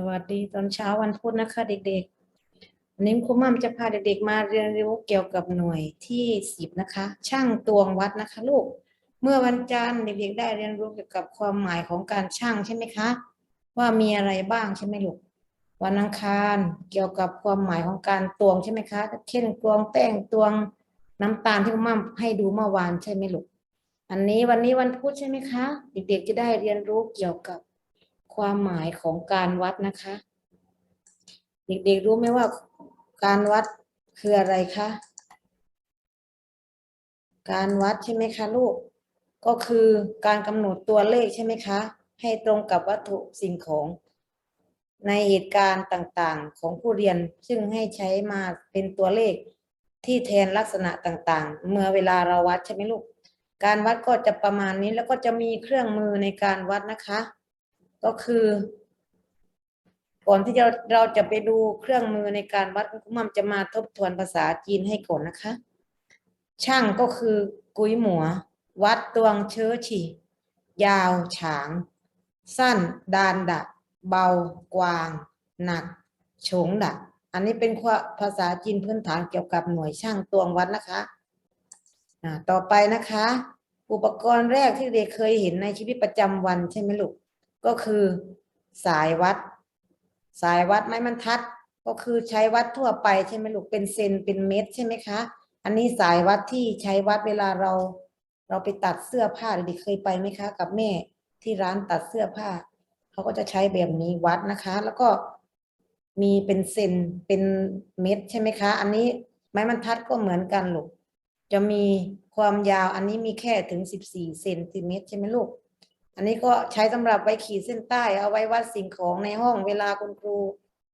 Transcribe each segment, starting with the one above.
สวัสดีตอนเช้าวันพุธนะคะ เด็กๆวันนี้ครูมั่มจะพาเด็กๆมาเรียนรู้เกี่ยวกับหน่วยที่สิบนะคะ ช่างตวงวัดนะคะลูก เมื่อวันจันทร์เด็กๆได้เรียนรู้เกี่ยวกับความหมายของการช่างใช่ไหมคะ ว่ามีอะไรบ้างใช่ไหมลูก วันอังคารเกี่ยวกับความหมายของการตวงใช่ไหมคะ เช่นตวงแป้งตวงน้ำตาลที่ครูมั่มให้ดูเมื่อวานใช่ไหมลูก อันนี้วันนี้วันพุธใช่ไหมคะ เด็กๆจะได้เรียนรู้เกี่ยวกับ ความหมายของการวัดนะคะ เด็กๆรู้ไหมว่าการวัดคืออะไรคะ การวัดใช่ไหมคะลูก ก็คือการกำหนดตัวเลขใช่ไหมคะ ให้ตรงกับวัตถุสิ่งของ ในเหตุการณ์ต่างๆของผู้เรียนซึ่งให้ใช้มาเป็นตัวเลขที่แทนลักษณะต่างๆ เมื่อเวลาเราวัดใช่ไหมลูก การวัดก็จะประมาณนี้แล้วก็จะมีเครื่องมือในการวัดนะคะ ก็คือ ก่อนที่จะเราจะไปดูเครื่องมือในการวัดคุณมัมจะมาทบทวนภาษาจีนให้ก่อนนะคะ ช่างก็คือกุยหมัว วัดตวงเชื้อฉี่ยาวฉาง สั้น ดานดะ เบา กวาง หนักโฉงดะ อันนี้เป็นภาษาจีนพื้นฐานเกี่ยวกับหน่วยช่างตวงวัดนะคะต่อไปนะคะ อุปกรณ์แรกที่เด็กเคยเห็นในชีวิตประจำวันใช่ไหมลูก ก็คือสายวัด สายวัดไม้บรรทัด ก็คือใช้วัดทั่วไปใช่ไหมลูกเป็นเซนเป็นเมตรใช่ไหมคะ อันนี้สายวัดที่ใช้วัดเวลาเรา เราไปตัดเสื้อผ้าเด็กเคยไปไหมคะ กับแม่ที่ร้านตัดเสื้อผ้าเขาก็จะใช้แบบนี้วัดนะคะ แล้วก็มีเป็นเซนเป็นเมตรใช่ไหมคะ อันนี้ไม้บรรทัดก็เหมือนกันลูกจะมีความยาวอันนี้มีแค่ถึงสิบสี่เซนติเมตรใช่ไหมลูก อันนี้ก็ใช้สำหรับไว้ขีดเส้นใต้ เอาไว้วัดสิ่งของในห้องเวลาคุณครู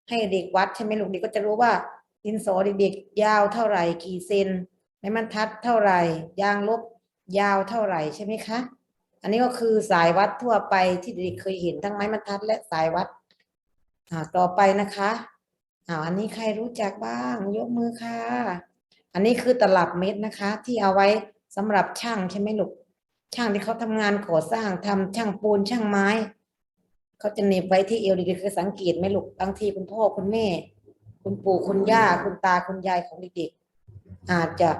ให้เด็กวัดใช่ไหมลูกเด็กก็จะรู้ว่าดินสอเด็กๆยาวเท่าไหร่กี่เซนไม้บรรทัดเท่าไหร่ ยางลบยาวเท่าไหร่ใช่ไหมคะ อันนี้ก็คือสายวัดทั่วไปที่เด็กเคยเห็นทั้งไม้บรรทัดและสายวัดอ่าต่อไปนะคะอ่าอันนี้ใครรู้จักบ้าง ยกมือค่ะ อันนี้คือตลับเม็ดนะคะ ที่เอาไว้สำหรับช่างใช่ไหมลูก ช่างที่เขาทำงานก่อสร้างทำช่างปูนช่างไม้ เขาจะเน็บไว้ที่เอวเด็กๆเคยสังเกตไหมลูกบางทีคุณพ่อคุณแม่ คุณปู่คุณย่าคุณตาคุณยายของเด็กๆอาจจะ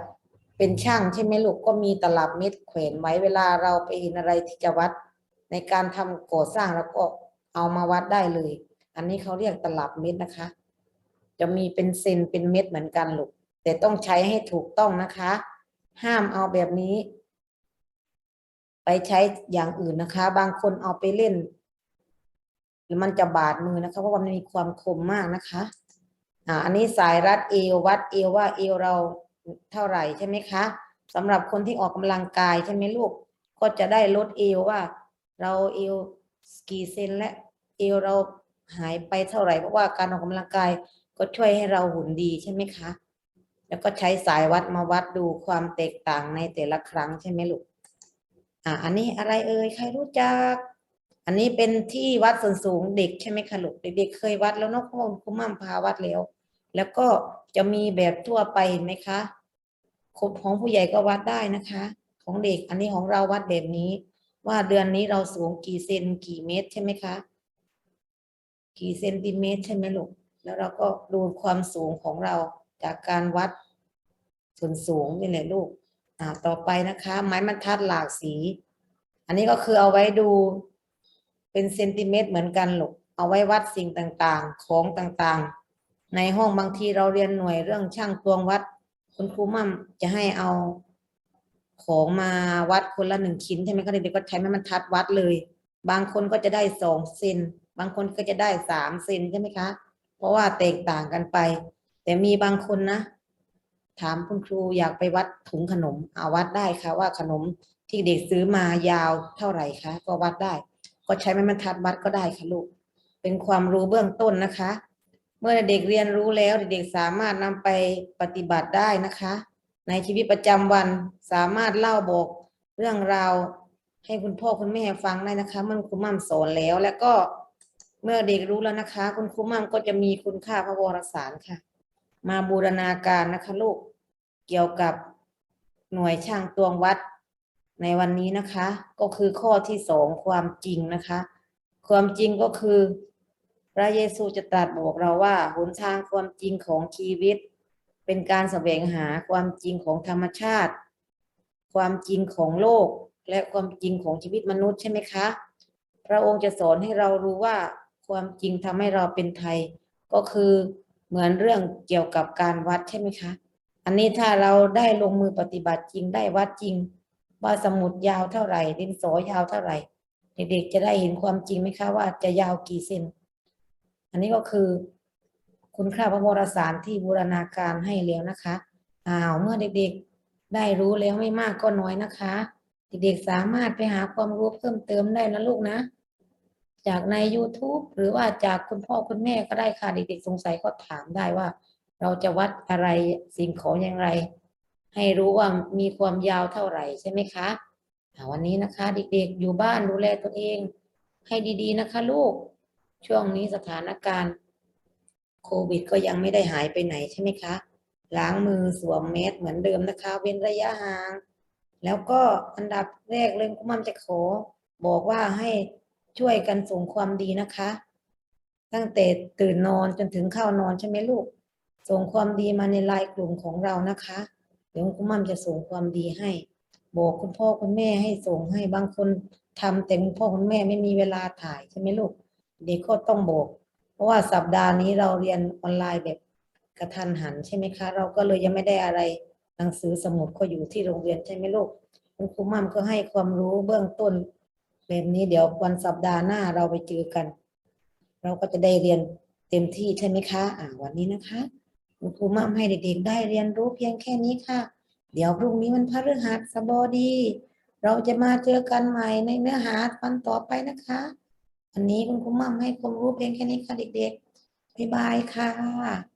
เป็นช่างใช่ไหมลูกก็มีตลับเม็ดแขวนไว้เวลาเราไปเห็นอะไรที่จะวัด ในการทำก่อสร้างแล้วก็เอามาวัดได้เลย อันนี้เขาเรียกตลับเม็ดนะคะ จะมีเป็นเซนเป็นเม็ดเหมือนกันลูกแต่ต้องใช้ให้ถูกต้องนะคะ ห้ามเอาแบบนี้ ไปใช้อย่างอื่นนะคะ บางคนเอาไปเล่นมันจะบาดมือนะคะ เพราะว่ามันมีความคมมากนะคะอ่าอันนี้สายรัดเอววัดเอวว่าเอวเราเท่าไหร่ใช่ไหมคะสำหรับคนที่ออกกำลังกายใช่ไหมลูก ก็จะได้ลดเอวว่า เราเอวกี่เซนและเอวเราหายไปเท่าไหร่เพราะว่าการออกกำลังกายก็ช่วยให้เราหุ่นดีใช่ไหมคะ แล้วก็ใช้สายวัดมาวัดดูความแตกต่างในแต่ละครั้งใช่ไหมลูก อ่าอันนี้อะไรเอ่ยใครรู้จัก อันนี้เป็นที่วัดส่วนสูงเด็กใช่ไหมคะลูกเด็กๆเคยวัดแล้วนอะคุณคุณมั่มพาวัดแล้ว แล้วก็จะมีแบบทั่วไปเห็นไหมคะของผู้ใหญ่ก็วัดได้นะคะ ของเด็กอันนี้ของเราวัดแบบนี้ ว่าเดือนนี้เราสูงกี่เซนกี่เมตรใช่ไหมคะ กี่เซนติเมตรใช่ไหมลูกแล้วเราก็ดูความสูงของเราจากการวัดส่วนสูงนี่แหละลูก อ่าต่อไปนะคะ ไม้บรรทัดหลากสี อันนี้ก็คือเอาไว้ดูเป็นเซนติเมตรเหมือนกันหลกเอาไว้วัดสิ่งต่างๆ ของต่างๆ ในห้องบางทีเราเรียนหน่วยเรื่องช่างตวงวัด คุณครูมั่มจะให้เอาของมาวัดคนละหนึ่งชิ้นใช่ไหมคะเด็กๆก็ใช้ไม้บรรทัดวัดเลย บางคนก็จะได้สองเซนบางคนก็จะได้สามเซนใช่ไหมคะ เพราะว่าแตกต่างกันไป แต่มีบางคนนะ ถามคุณครูอยากไปวัดถุงขนมเอาวัดได้ค่ะว่าขนมที่เด็กซื้อมายาวเท่าไหร่คะก็วัดได้ ก็ใช้ไม้บรรทัดวัดก็ได้ค่ะลูกเป็นความรู้เบื้องต้นนะคะ เมื่อเด็กเรียนรู้แล้วเด็กสามารถนำไปปฏิบัติได้นะคะ ในชีวิตประจำวันสามารถเล่าบอกเรื่องราวให้คุณพ่อคุณแม่ฟังได้นะคะ เมื่อคุณมั่มสอนแล้ว แล้วก็เมื่อเด็กรู้แล้วนะคะ คุณครูมั่มก็จะมีคุณค่าพระวรสารค่ะ มาบูรณาการนะคะลูกเกี่ยวกับหน่วยช่างตวงวัดในวันนี้นะคะ ก็คือข้อที่สองความจริงนะคะ ความจริงก็คือ พระเยซูจะตรัสบอกเราว่าหนทางความจริงของชีวิต เป็นการแสวงหาความจริงของธรรมชาติ ความจริงของโลกและความจริงของชีวิตมนุษย์ใช่ไหมคะ พระองค์จะสอนให้เรารู้ว่าความจริงทำให้เราเป็นไทย ก็คือ เหมือนเรื่องเกี่ยวกับการวัดใช่ไหมคะ อันนี้ถ้าเราได้ลงมือปฏิบัติจริงได้วัดจริง ว่าสมุดยาวเท่าไหร่ ดินสอยาวเท่าไหร่ เด็กๆจะได้เห็นความจริงไหมคะว่าจะยาวกี่เซนอันนี้ก็คือคุณค่าพระวรสารที่บูรณาการให้แล้วนะคะอ้าวเมื่อเด็กๆได้รู้แล้วไม่มากก็น้อยนะคะ เด็กๆสามารถไปหาความรู้เพิ่มเติมได้นะลูกนะ จากใน YouTube หรือว่าจากคุณพ่อคุณแม่ก็ได้ค่ะเด็กๆสงสัยก็ถามได้ว่า เราจะวัดอะไรสิ่งของอย่างไร ให้รู้ว่ามีความยาวเท่าไหร่ใช่ไหมคะวันนี้นะคะ เด็กๆอยู่บ้านดูแลตัวเอง ให้ดีๆนะคะลูกช่วงนี้สถานการณ์โควิดก็ยังไม่ได้หายไปไหนใช่ไหมคะ ล้างมือสวมแมสเหมือนเดิมนะคะ เว้นระยะห่าง แล้วก็อันดับแรกเลยคุณมัมจะขอบอกว่าให้ ช่วยกันส่งความดีนะคะ ตั้งแต่ตื่นนอนจนถึงเข้านอนใช่ไหมลูก ส่งความดีมาในไลน์กลุ่มของเรานะคะ เดี๋ยวคุณมัมจะส่งความดีให้ บอกคุณพ่อคุณแม่ให้ส่งให้บางคนทำแต่คุณพ่อคุณแม่ไม่มีเวลาถ่ายใช่ไหมลูก เด็กก็ต้องบอก เพราะว่าสัปดาห์นี้เราเรียนออนไลน์แบบกระทันหันใช่ไหมคะ เราก็เลยยังไม่ได้อะไรหนังสือสมุดก็อยู่ที่โรงเรียนใช่ไหมลูกคุณครูมั่มก็ให้ความรู้เบื้องต้น แบบนี้เดี๋ยววันสัปดาห์หน้าเราไปเจอกัน เราก็จะได้เรียนเต็มที่ใช่ไหมคะอ่าวันนี้นะคะคุณครูมั่มให้เด็กๆ ได้เรียนรู้เพียงแค่นี้ค่ะ เดี๋ยวพรุ่งนี้มันพฤหัสบดี เราจะมาเจอกันใหม่ในเนื้อหาวันต่อไปนะคะวันนี้คุณครูมั่มให้ความรู้เพียงแค่นี้ค่ะเด็กๆบ๊ายบายค่ะ